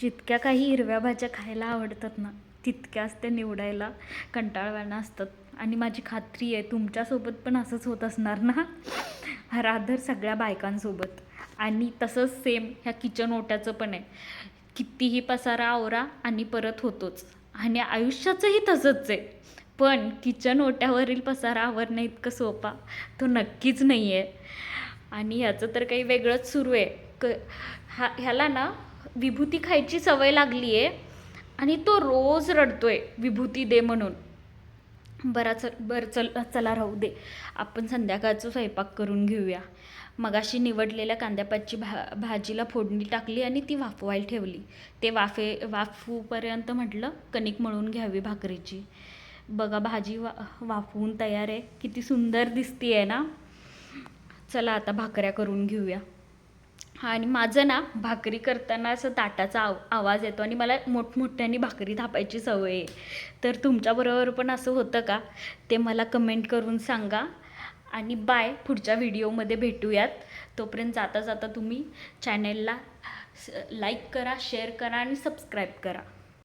जितक्या काही हिरव्या भाज्या खायला आवडतात ना तितक्याच त्या निवडायला कंटाळवाणं असतात आणि माझी खात्री आहे तुमच्यासोबत पण असंच होत असणार ना? राधर सगळ्या बायकांसोबत. आणि तसंच सेम ह्या किचन ओट्याचं पण आहे. कितीही पसारा आवरा आणि परत होतोच. आणि आयुष्याचंही तसंच आहे. पण किचन ओट्यावरील पसारा आवरणं इतकं सोपा तो नक्कीच नाही आहे आणि ह्याचं तर काही वेगळंच सुरू आहे. क हा ह्याला ना विभूती खायची सवय लागली आहे आणि तो रोज रडतोय विभूती दे म्हणून. बरा चल बरं चल चला राहू दे. आपण संध्याकाळचं स्वयंपाक करून घेऊया. मगाशी निवडलेल्या कांद्यापातची भा भाजीला फोडणी टाकली आणि ती वाफवायला ठेवली. ते वाफे वाफूपर्यंत म्हटलं कणिक मळून घ्यावी भाकरीची. बघा भाजी वा वाफवून तयार आहे. किती सुंदर दिसती आहे ना? चला आता भाकऱ्या करून घेऊया. आणि माझं ना भाकरी करताना असं ताटाचा आव आवाज येतो आणि मला मोठमोठ्याने भाकरी थापायची सवय आहे. तर तुमच्याबरोबर पण असं होतं का? ते मला कमेंट करून सांगा. आणि बाय पुढच्या व्हिडिओमध्ये भेटूयात. तोपर्यंत जाता जाता तुम्ही चॅनेलला लाईक करा शेअर करा आणि सबस्क्राईब करा.